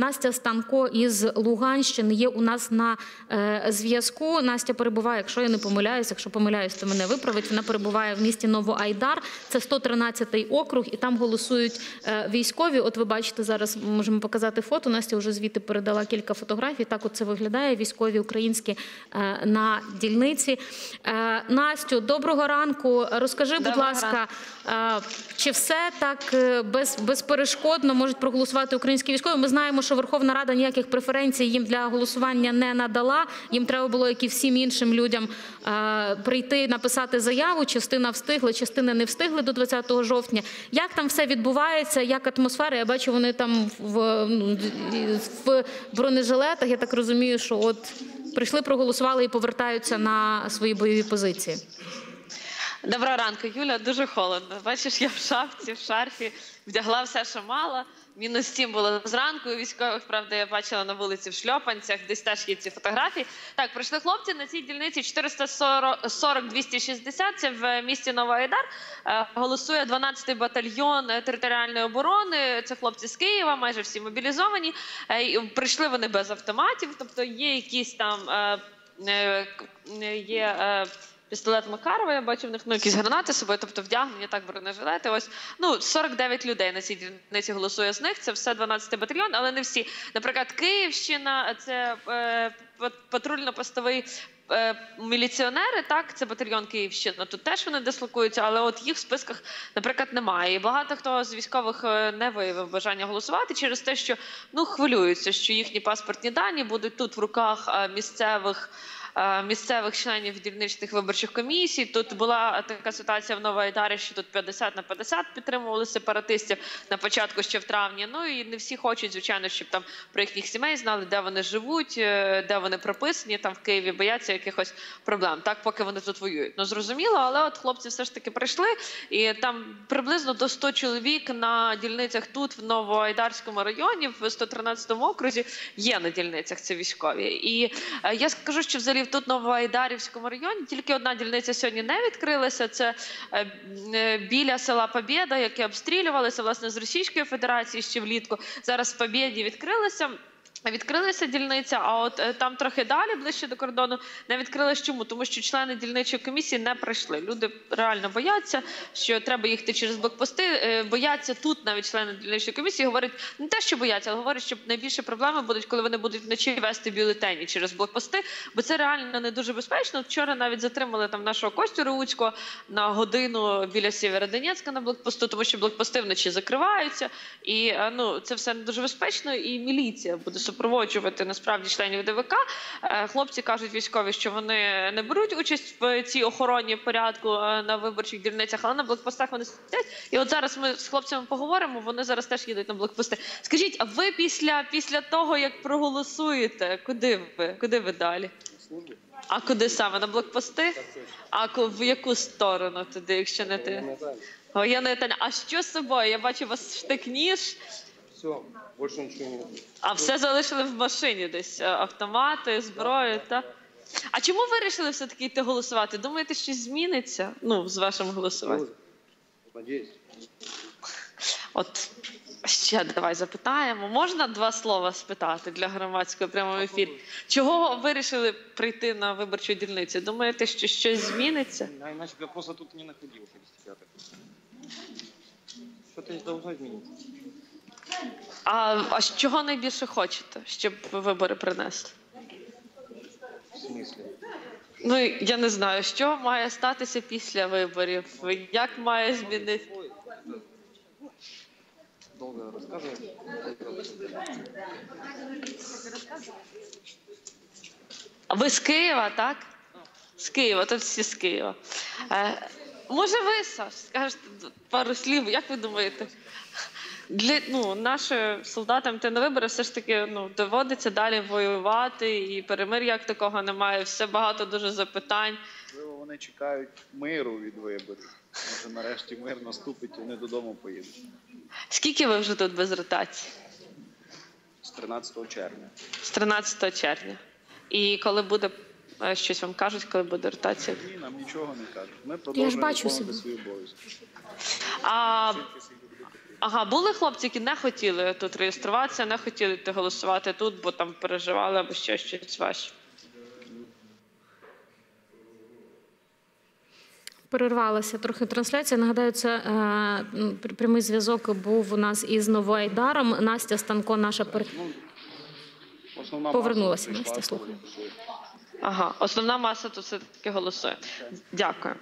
Настя Станко із Луганщини є у нас на е, зв'язку. Настя перебуває, якщо я не помиляюсь, якщо помиляюсь, то мене виправить. Вона перебуває в місті Новоайдар. Це 113-й округ, і там голосують е, військові. От ви бачите зараз, можемо показати фото. Настя вже звідти передала кілька фотографій. Так, от це виглядає. Військові українські е, на дільниці. Настю, доброго ранку. Розкажи, будь ласка, е, чи все так без, безперешкодно можуть проголосувати українські військові? Ми знаємо, що Верховна Рада ніяких преференцій їм для голосування не надала. Їм треба було, як і всім іншим людям, е, прийти написати заяву. Частина встигла, частина не встигли до 20 жовтня. Як там все відбувається? Як атмосфера? Я бачу, вони там в, ну, в бронежилетах. Я так розумію, що от прийшли, проголосували і повертаються на свої бойові позиції. Доброго ранку, Юля. Дуже холодно. Бачиш, я в шапці, в шарфі, вдягла все, що мала. Мінус 7 було зранку. Військових, правда, я бачила на вулиці в шльопанцях, десь теж є ці фотографії. Так, прийшли хлопці на цій дільниці 440-260, це в місті Новоайдар. Е, Голосує 12-й батальйон територіальної оборони. Це хлопці з Києва, майже всі мобілізовані. Е, Прийшли вони без автоматів, тобто є якісь там е, є. Пістолет Макарова, я бачу в них ну, якісь гранати з собою, тобто вдягнені так бронежилети. Ось ну 49 людей на цій дільниці голосує з них. Це все 12-й батальйон, але не всі. Наприклад, Київщина, це е, патрульно-постовий. е, Міліціонери, так, це батальйон Київщина. Тут теж вони дислокуються, але от їх в списках, наприклад, немає. І багато хто з військових е, не виявив бажання голосувати через те, що ну хвилюються, що їхні паспортні дані будуть тут в руках місцевих місцевих членів дільничних виборчих комісій. Тут була така ситуація в Новоайдарі, що тут 50 на 50 підтримували сепаратистів на початку ще в травні. Ну і не всі хочуть, звичайно, щоб там про їхніх сімей знали, де вони живуть, е, де вони прописані. Там в Києві бояться якихось проблем. Так, поки вони тут воюють. Ну зрозуміло, але от хлопці все ж таки прийшли, і там приблизно до 100 чоловік на дільницях тут, в Новоайдарському районі, в 113-му окрузі, є на дільницях це військові. І е, я скажу, що взагалі тут в Новоайдарівському районі тільки одна дільниця сьогодні не відкрилася. Це е, е, біля села Побєда, яке обстрілювалося власне з Російської Федерації ще влітку. Зараз в Побєді відкрилися. Відкрилася дільниця, а от е, там трохи далі, ближче до кордону, не відкрилась. Чому? Тому що члени дільничої комісії не прийшли. Люди реально бояться, що треба їхати через блокпости. Е, Бояться тут навіть члени дільничої комісії. Говорять не те, що бояться, але говорять, що найбільше проблеми будуть, коли вони будуть вночі вести бюлетені через блокпости, бо це реально не дуже безпечно. Вчора навіть затримали там нашого Костю Реуцького на годину біля Сєвєродонецька на блокпосту, тому що блокпости вночі закриваються, і е, ну це все не дуже безпечно. І міліція буде супроводжувати насправді членів ДВК. Е, Хлопці кажуть військові, що вони не беруть участь в цій охороні порядку е, на виборчих дільницях, але на блокпостах вони сидять. І от зараз ми з хлопцями поговоримо. Вони зараз теж їдуть на блокпости. Скажіть, а ви після, після того, як проголосуєте, куди ви? Куди ви далі? А куди саме? На блокпости? А в яку сторону туди, якщо не ти? О, я не Таня. А що з собою? Я бачу у вас штик-ніж, Все, больше ничего нет. а все залишили в машині десь. е, Автомати, зброю, та? А чому ви вирішили все-таки йти голосувати? Думаєте, щось зміниться? Ну, з вашим голосуванням? Надеюсь. От ще давай запитаємо. Можна два слова спитати для громадського прямого ефірі? Чого вирішили прийти на виборчу дільницю? Думаєте, що щось зміниться? А иначе я просто тут не находился без не должно измениться. А, а з чого найбільше хочете, щоб вибори принесли? В? Ну я не знаю, що має статися після виборів, як має змінити. Рассказывать. А ви з Києва, так? З Києва, тут всі з Києва. Е, може, ви Саш, скажете пару слів, як ви думаєте? Для ну, нашим солдатам йти на вибори все ж таки ну, доводиться далі воювати, і перемир'я як такого немає. Все багато дуже запитань. Можливо, вони чекають миру від виборів. Може, нарешті мир наступить, і вони додому поїдуть Скільки ви вже тут без ротації? з 13 червня. З 13 червня. І коли буде е, щось вам кажуть, коли буде ротація? Ні, нам нічого не кажуть. Ми продовжуємо виконувати свої обов'язки. А Скільки. Ага, були хлопці, які не хотіли тут реєструватися, не хотіли йти голосувати тут, бо там переживали або ще щось ваше. Перервалася трохи трансляція. Нагадаю, це е, прямий зв'язок був у нас із Новоайдаром. Настя Станко, наша пер... Основна Повернулася, маса Настя, слухаю. Ага, основна маса тут все-таки голосує. Дякую.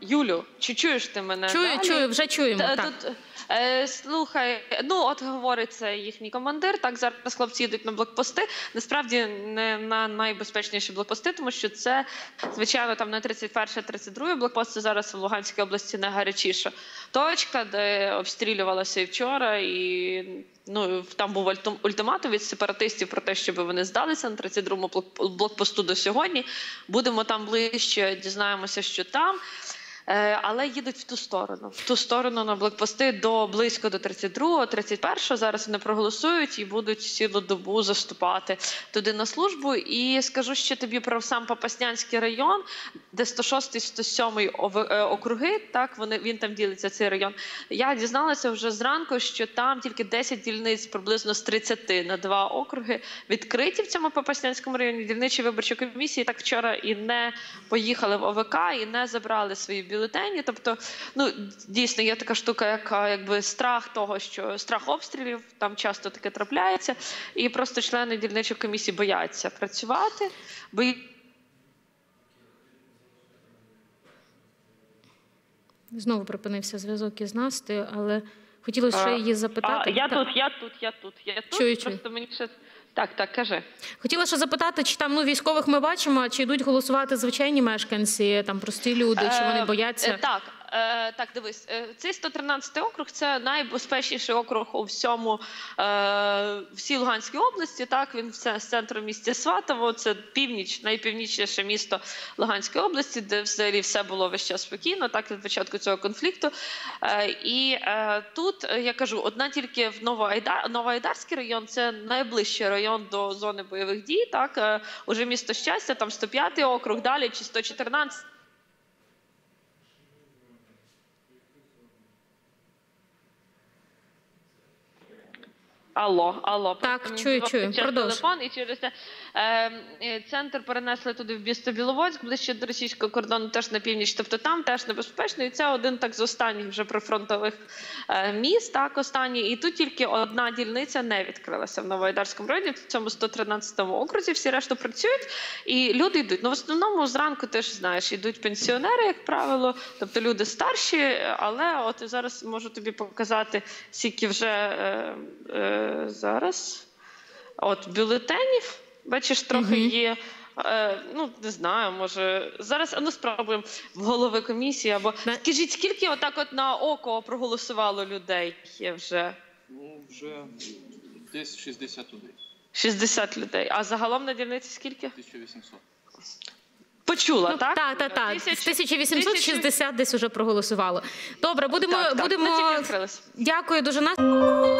Юлю, чи чуєш ти мене? Чую, далі? чую, вже чуємо. Та- Так. Тут, е, слухай, ну от говорить це їхній командир. Так зараз хлопці йдуть на блокпости. Насправді не на найбезпечніші блокпости, тому що це звичайно там на 31-32 блокпост. Це зараз в Луганській області найгарячіша точка, де обстрілювалося і вчора, і ну там був ультим- ультиматум від сепаратистів про те, щоб вони здалися на 32-му блокпосту до сьогодні. Будемо там ближче, дізнаємося, що там. Е, Але їдуть в ту сторону, в ту сторону на блокпости до близько до 32-го, 31-го. Зараз вони проголосують і будуть цілу добу заступати туди на службу. І скажу ще тобі про сам Попаснянський район, де 106 107 ов- е, округи. Так вони він там ділиться цей район. Я дізналася вже зранку, що там тільки 10 дільниць, приблизно з 30 на два округи відкриті в цьому Попаснянському районі. Дільничі виборчі комісії так вчора і не поїхали в ОВК і не забрали свої бюлетені. Тобто, ну дійсно є така штука, яка якби страх того, що страх обстрілів там часто таке трапляється, і просто члени дільничих комісій бояться працювати. бо Знову припинився зв'язок із Настею, але хотілося ще її її А, запитати. я Так. тут, я тут, я тут, я тут. Чую, чую. Просто мені ще так, так, кажи. Хотіла ще запитати, чи там ну військових ми бачимо, чи йдуть голосувати звичайні мешканці, там прості люди, чи вони Е, бояться? е, Так, е, так, дивись, е, цей 113 округ це найбезпечніший округ у всьому е, всій Луганській області. Так, він це з центру міста Сватово. Це північ, найпівнічніше місто Луганської області, де взагалі все було весь час спокійно, так від початку цього конфлікту. Е, і е, тут я кажу, одна тільки в Новоайдар, Новоайдарський район це найближчий район до зони бойових дій. Так, е, уже місто щастя, там 105 округ, далі чи 114 Алло, алло. Так, Просто чую, чую. Продовж. телефон і через це е, центр перенесли туди в місто Біловодськ, ближче до російського кордону, теж на північ. Тобто там теж небезпечно. І це один так з останніх вже прифронтових е, міст. Так, останній. І тут тільки одна дільниця не відкрилася в Новоайдарському районі, в цьому 113-му окрузі. Всі решта працюють, і люди йдуть. Ну, в основному зранку ти ж знаєш, йдуть пенсіонери, як правило, тобто люди старші, але от зараз можу тобі показати, скільки вже е, е, зараз. От бюлетенів, бачиш, трохи є. Е, ну, не знаю, може. Зараз а ну, спробуємо в голови комісії. Або скажіть, скільки отак от на око проголосувало людей є вже? Ну, вже десь 60 людей, 60 людей. А загалом на дільниці скільки? 1800. Почула, Ну, так? так, так, так. Тисячу- 1860 десь уже проголосувало. Добре, будемо, Так, так, будемо. ну, відкрилось. Дякую дуже Настя.